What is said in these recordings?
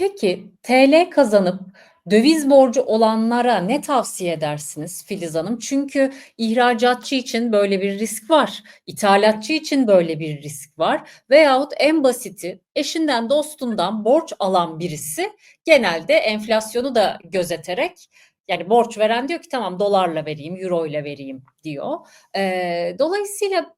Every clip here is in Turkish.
Peki TL kazanıp döviz borcu olanlara ne tavsiye edersiniz Filiz Hanım? Çünkü ihracatçı için böyle bir risk var, ithalatçı için böyle bir risk var veyahut en basiti eşinden dostundan borç alan birisi genelde enflasyonu da gözeterek yani borç veren diyor ki tamam dolarla vereyim, euro ile vereyim diyor. Ee, dolayısıyla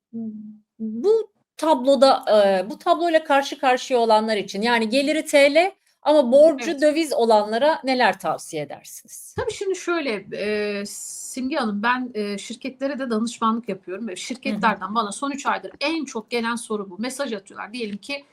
bu tabloda e, bu tabloyla karşı karşıya olanlar için yani geliri TL ama borcu Evet. döviz olanlara neler tavsiye edersiniz? Tabii şimdi şöyle e, Simge Hanım ben e, şirketlere de danışmanlık yapıyorum ve şirketlerden bana son 3 aydır en çok gelen soru bu. Mesaj atıyorlar. Diyelim ki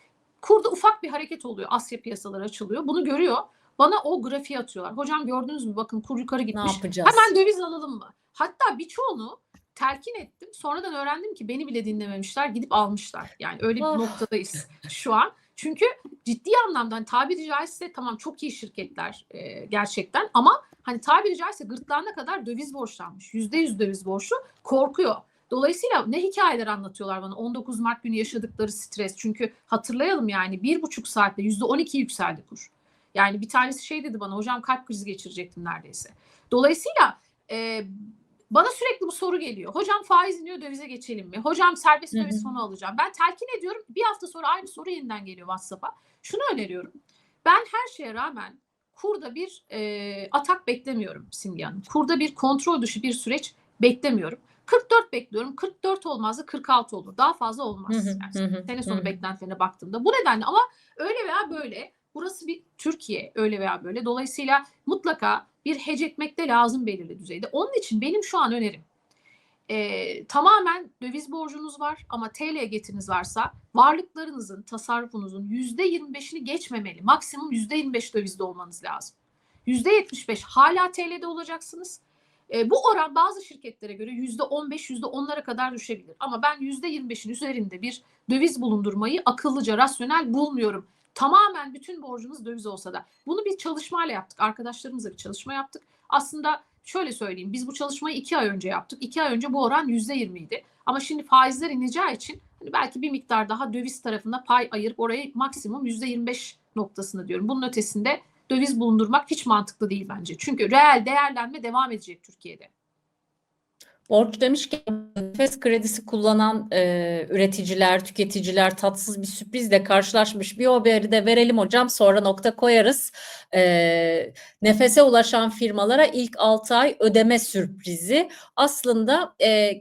kurda ufak bir hareket oluyor. Asya piyasaları açılıyor. Bunu görüyor. Bana o grafiği atıyorlar. Hocam gördünüz mü? Bakın kur yukarı Ne gitmiş. yapacağız? Hemen döviz alalım mı? Hatta birçoğunu telkin ettim. Sonradan öğrendim ki beni bile dinlememişler. Gidip almışlar. Yani öyle bir Ah. noktadayız şu an. Çünkü ciddi anlamda hani tabiri caizse tamam çok iyi şirketler e, gerçekten ama hani tabiri caizse gırtlağına kadar döviz borçlanmış. Yüzde yüz döviz borçlu korkuyor. Dolayısıyla ne hikayeler anlatıyorlar bana 19 Mart günü yaşadıkları stres. Çünkü hatırlayalım yani bir buçuk saatte yüzde 12 yükseldi kur. Yani bir tanesi şey dedi bana hocam kalp krizi geçirecektim neredeyse. Dolayısıyla e, bana sürekli bu soru geliyor. Hocam faiz iniyor dövize geçelim mi? Hocam serbest döviz fonu alacağım. Ben telkin ediyorum. Bir hafta sonra aynı soru yeniden geliyor WhatsApp'a. Şunu öneriyorum. Ben her şeye rağmen kurda bir e, atak beklemiyorum Simge Hanım. Kurda bir kontrol dışı bir süreç beklemiyorum. 44 bekliyorum. 44 olmazsa 46 olur. Daha fazla olmaz. Hı hı, Yani hı sene sonu hı. beklentilerine baktığımda. Bu nedenle ama öyle veya böyle burası bir Türkiye öyle veya böyle. Dolayısıyla mutlaka bir hece etmek de lazım belirli düzeyde. Onun için benim şu an önerim e, tamamen döviz borcunuz var ama TL getiriniz varsa varlıklarınızın, tasarrufunuzun %25'ini geçmemeli. Maksimum %25 dövizde olmanız lazım. %75 hala TL'de olacaksınız. E, bu oran bazı şirketlere göre %15, %10'lara kadar düşebilir. Ama ben %25'in üzerinde bir döviz bulundurmayı akıllıca, rasyonel bulmuyorum. Tamamen bütün borcunuz döviz olsa da. Bunu bir çalışmayla yaptık. Arkadaşlarımızla bir çalışma yaptık. Aslında şöyle söyleyeyim. Biz bu çalışmayı iki ay önce yaptık. İki ay önce bu oran yüzde yirmiydi. Ama şimdi faizler ineceği için hani belki bir miktar daha döviz tarafına pay ayırıp orayı maksimum yüzde yirmi beş noktasında diyorum. Bunun ötesinde döviz bulundurmak hiç mantıklı değil bence. Çünkü reel değerlenme devam edecek Türkiye'de. Borç demişken nefes kredisi kullanan e, üreticiler, tüketiciler tatsız bir sürprizle karşılaşmış. Bir haberi de verelim hocam sonra nokta koyarız. E, nefese ulaşan firmalara ilk 6 ay ödeme sürprizi. Aslında e,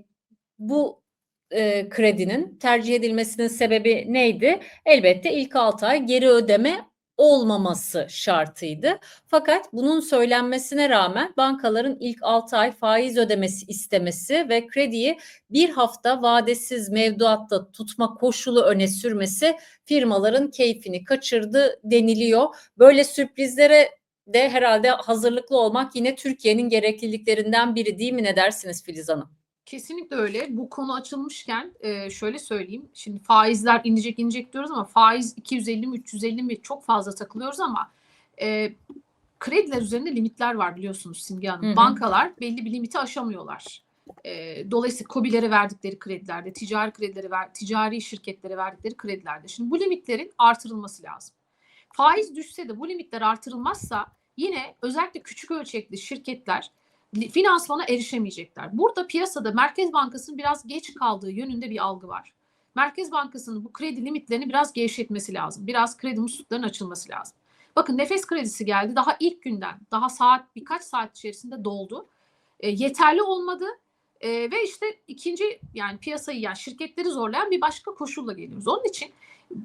bu e, kredinin tercih edilmesinin sebebi neydi? Elbette ilk 6 ay geri ödeme olmaması şartıydı. Fakat bunun söylenmesine rağmen bankaların ilk 6 ay faiz ödemesi istemesi ve krediyi bir hafta vadesiz mevduatta tutma koşulu öne sürmesi firmaların keyfini kaçırdı deniliyor. Böyle sürprizlere de herhalde hazırlıklı olmak yine Türkiye'nin gerekliliklerinden biri değil mi ne dersiniz Filiz Hanım? Kesinlikle öyle. Bu konu açılmışken e, şöyle söyleyeyim. Şimdi faizler inecek inecek diyoruz ama faiz 250 mi 350 mi çok fazla takılıyoruz ama e, krediler üzerinde limitler var biliyorsunuz Simge Hanım. Hı hı. Bankalar belli bir limiti aşamıyorlar. E, dolayısıyla COBİ'lere verdikleri kredilerde, ticari kredileri ver, ticari şirketlere verdikleri kredilerde. Şimdi bu limitlerin artırılması lazım. Faiz düşse de bu limitler artırılmazsa yine özellikle küçük ölçekli şirketler finansmana erişemeyecekler. Burada piyasada Merkez Bankası'nın biraz geç kaldığı yönünde bir algı var. Merkez Bankası'nın bu kredi limitlerini biraz gevşetmesi lazım. Biraz kredi musluklarının açılması lazım. Bakın nefes kredisi geldi. Daha ilk günden, daha saat birkaç saat içerisinde doldu. E, yeterli olmadı. E, ve işte ikinci yani piyasayı yani şirketleri zorlayan bir başka koşulla geliyoruz. Onun için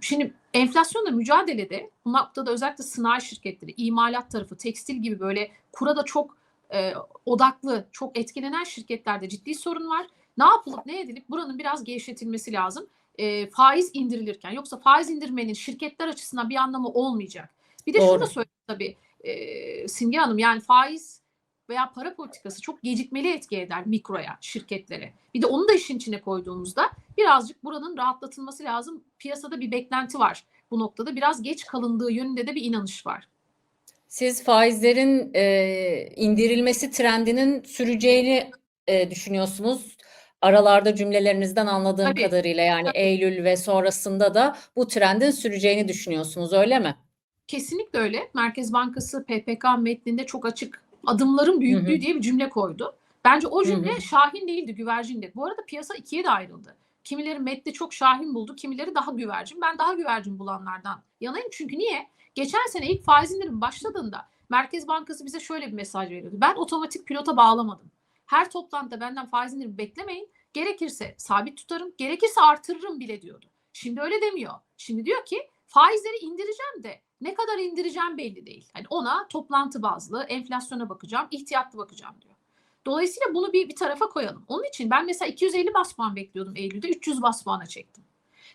şimdi enflasyonla mücadelede bu noktada özellikle sanayi şirketleri, imalat tarafı, tekstil gibi böyle kura da çok e, odaklı, çok etkilenen şirketlerde ciddi sorun var. Ne yapılıp ne edilip buranın biraz gevşetilmesi lazım. E, faiz indirilirken. Yoksa faiz indirmenin şirketler açısından bir anlamı olmayacak. Bir de şunu Doğru. da söyleyeyim tabii e, Simge Hanım yani faiz veya para politikası çok gecikmeli etki eder mikroya, şirketlere. Bir de onu da işin içine koyduğumuzda birazcık buranın rahatlatılması lazım. Piyasada bir beklenti var bu noktada. Biraz geç kalındığı yönünde de bir inanış var. Siz faizlerin e, indirilmesi trendinin süreceğini e, düşünüyorsunuz. Aralarda cümlelerinizden anladığım Tabii. kadarıyla yani Tabii. Eylül ve sonrasında da bu trendin süreceğini düşünüyorsunuz öyle mi? Kesinlikle öyle. Merkez Bankası PPK metninde çok açık adımların büyüklüğü Hı hı. diye bir cümle koydu. Bence o cümle Hı hı. şahin değildi, güvercindi. Bu arada piyasa ikiye de ayrıldı. Kimileri metni çok şahin buldu, kimileri daha güvercin. Ben daha güvercin bulanlardan yanayım. Çünkü niye? Geçen sene ilk faiz indirimi başladığında Merkez Bankası bize şöyle bir mesaj veriyordu. Ben otomatik pilota bağlamadım. Her toplantıda benden faiz indirimi beklemeyin. Gerekirse sabit tutarım, gerekirse artırırım bile diyordu. Şimdi öyle demiyor. Şimdi diyor ki faizleri indireceğim de ne kadar indireceğim belli değil. Hani ona toplantı bazlı, enflasyona bakacağım, ihtiyatlı bakacağım diyor. Dolayısıyla bunu bir, bir tarafa koyalım. Onun için ben mesela 250 bas puan bekliyordum Eylül'de, 300 bas puana çektim.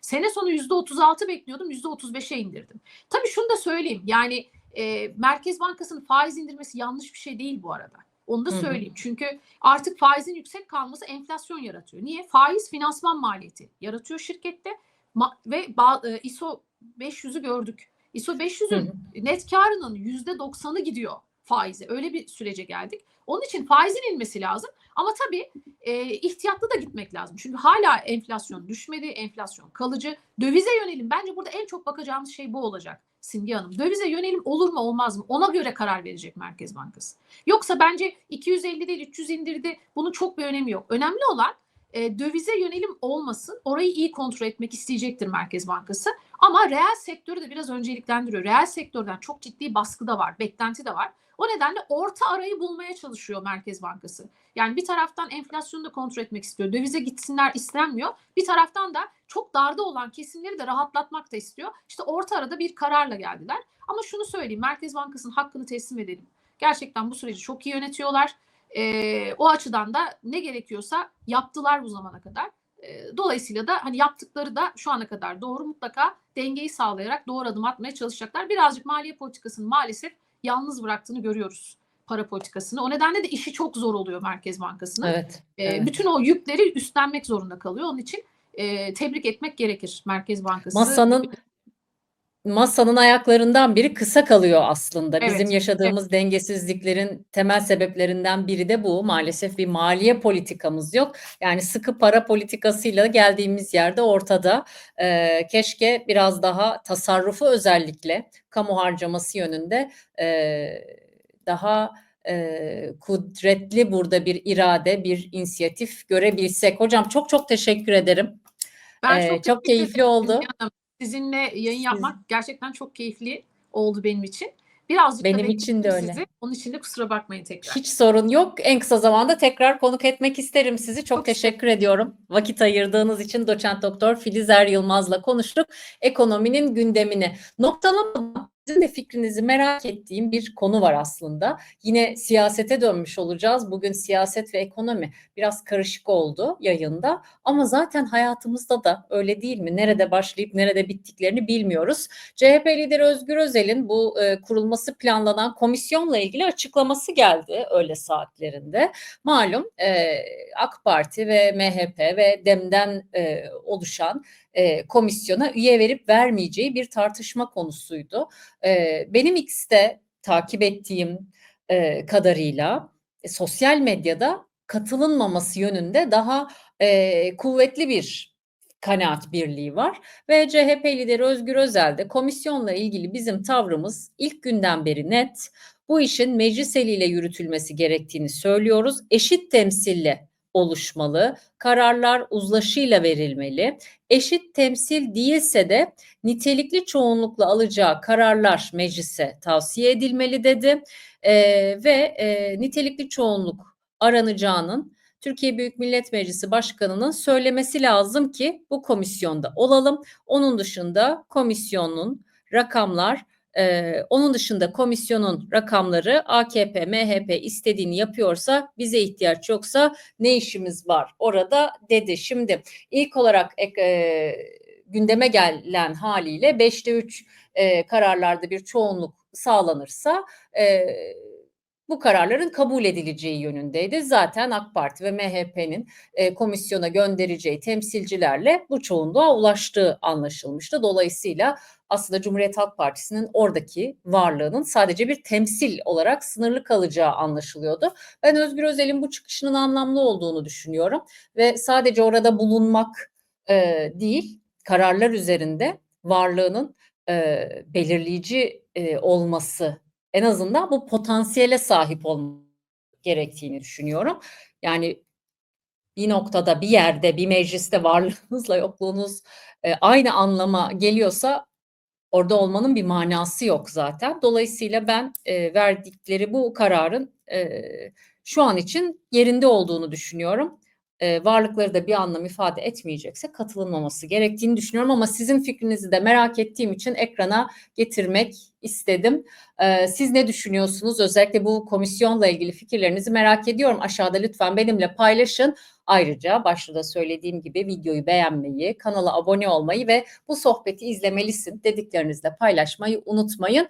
Sene sonu %36 bekliyordum, %35'e indirdim. Tabii şunu da söyleyeyim. Yani e, Merkez Bankası'nın faiz indirmesi yanlış bir şey değil bu arada. Onu da Hı hı. söyleyeyim. Çünkü artık faizin yüksek kalması enflasyon yaratıyor. Niye? Faiz finansman maliyeti yaratıyor şirkette Ma- ve ba- e, ISO 500'ü gördük. ISO Hı 500'ün hı. net karının %90'ı gidiyor faize. Öyle bir sürece geldik. Onun için faizin inmesi lazım. Ama tabii e, ihtiyatlı da gitmek lazım. Çünkü hala enflasyon düşmedi, enflasyon kalıcı. Dövize yönelim. Bence burada en çok bakacağımız şey bu olacak Simge Hanım. Dövize yönelim olur mu olmaz mı? Ona göre karar verecek Merkez Bankası. Yoksa bence 250 değil 300 indirdi. Bunun çok bir önemi yok. Önemli olan e, dövize yönelim olmasın. Orayı iyi kontrol etmek isteyecektir Merkez Bankası. Ama reel sektörü de biraz önceliklendiriyor. Reel sektörden çok ciddi baskı da var, beklenti de var. O nedenle orta arayı bulmaya çalışıyor Merkez Bankası. Yani bir taraftan enflasyonu da kontrol etmek istiyor. Dövize gitsinler istenmiyor. Bir taraftan da çok darda olan kesimleri de rahatlatmak da istiyor. İşte orta arada bir kararla geldiler. Ama şunu söyleyeyim Merkez Bankası'nın hakkını teslim edelim. Gerçekten bu süreci çok iyi yönetiyorlar. Ee, o açıdan da ne gerekiyorsa yaptılar bu zamana kadar. Ee, dolayısıyla da hani yaptıkları da şu ana kadar doğru mutlaka dengeyi sağlayarak doğru adım atmaya çalışacaklar. Birazcık maliye politikasının maalesef yalnız bıraktığını görüyoruz para politikasını. O nedenle de işi çok zor oluyor Merkez Bankası'nın. Evet. Ee, evet. Bütün o yükleri üstlenmek zorunda kalıyor. Onun için e, tebrik etmek gerekir Merkez Bankası. Masanın masanın ayaklarından biri kısa kalıyor aslında. Evet, Bizim yaşadığımız dengesizliklerin temel sebeplerinden biri de bu. Maalesef bir maliye politikamız yok. Yani sıkı para politikasıyla geldiğimiz yerde ortada. Ee, keşke biraz daha tasarrufu özellikle kamu harcaması yönünde e, daha e, kudretli burada bir irade, bir inisiyatif görebilsek. Hocam çok çok teşekkür ederim. Ben Ee, çok, çok keyifli oldu. Hanım. Sizinle yayın yapmak gerçekten çok keyifli oldu benim için. Birazcık da Benim için de öyle. Sizi. Onun için de kusura bakmayın tekrar. Hiç sorun yok. En kısa zamanda tekrar konuk etmek isterim sizi. Çok Çok teşekkür ediyorum. Vakit ayırdığınız için doçent doktor Filizer Yılmaz'la konuştuk. Ekonominin gündemini. Noktalamadan sizin de fikrinizi merak ettiğim bir konu var aslında. Yine siyasete dönmüş olacağız. Bugün siyaset ve ekonomi biraz karışık oldu yayında. Ama zaten hayatımızda da öyle değil mi? Nerede başlayıp nerede bittiklerini bilmiyoruz. CHP lideri Özgür Özel'in bu e, kurulması planlanan komisyonla ilgili açıklaması geldi öğle saatlerinde. Malum e, AK Parti ve MHP ve DEM'den e, oluşan e, komisyona üye verip vermeyeceği bir tartışma konusuydu. E, benim X'te takip ettiğim e, kadarıyla e, sosyal medyada katılınmaması yönünde daha e, kuvvetli bir kanaat birliği var ve CHP lideri Özgür Özel de komisyonla ilgili bizim tavrımız ilk günden beri net. Bu işin meclis eliyle yürütülmesi gerektiğini söylüyoruz. Eşit temsille oluşmalı, kararlar uzlaşıyla verilmeli. Eşit temsil değilse de nitelikli çoğunlukla alacağı kararlar meclise tavsiye edilmeli dedi. Ee, ve e, nitelikli çoğunluk aranacağının Türkiye Büyük Millet Meclisi Başkanı'nın söylemesi lazım ki bu komisyonda olalım. Onun dışında komisyonun rakamlar, e, onun dışında komisyonun rakamları AKP, MHP istediğini yapıyorsa bize ihtiyaç yoksa ne işimiz var orada dedi. Şimdi ilk olarak e, gündeme gelen haliyle 5'te 3 e, kararlarda bir çoğunluk sağlanırsa e, bu kararların kabul edileceği yönündeydi. Zaten AK Parti ve MHP'nin e, komisyona göndereceği temsilcilerle bu çoğunluğa ulaştığı anlaşılmıştı. Dolayısıyla aslında Cumhuriyet Halk Partisi'nin oradaki varlığının sadece bir temsil olarak sınırlı kalacağı anlaşılıyordu. Ben Özgür Özel'in bu çıkışının anlamlı olduğunu düşünüyorum ve sadece orada bulunmak e, değil, kararlar üzerinde varlığının eee, belirleyici, eee, olması, en azından bu potansiyele sahip olması gerektiğini düşünüyorum. Yani bir noktada, bir yerde, bir mecliste varlığınızla yokluğunuz, eee, aynı anlama geliyorsa orada olmanın bir manası yok zaten. Dolayısıyla ben, eee, verdikleri bu kararın, eee, şu an için yerinde olduğunu düşünüyorum. Eee, varlıkları da bir anlam ifade etmeyecekse katılınmaması gerektiğini düşünüyorum ama sizin fikrinizi de merak ettiğim için ekrana getirmek istedim. Eee, siz ne düşünüyorsunuz? Özellikle bu komisyonla ilgili fikirlerinizi merak ediyorum. Aşağıda lütfen benimle paylaşın. Ayrıca başta da söylediğim gibi videoyu beğenmeyi, kanala abone olmayı ve bu sohbeti izlemelisin dediklerinizi de paylaşmayı unutmayın.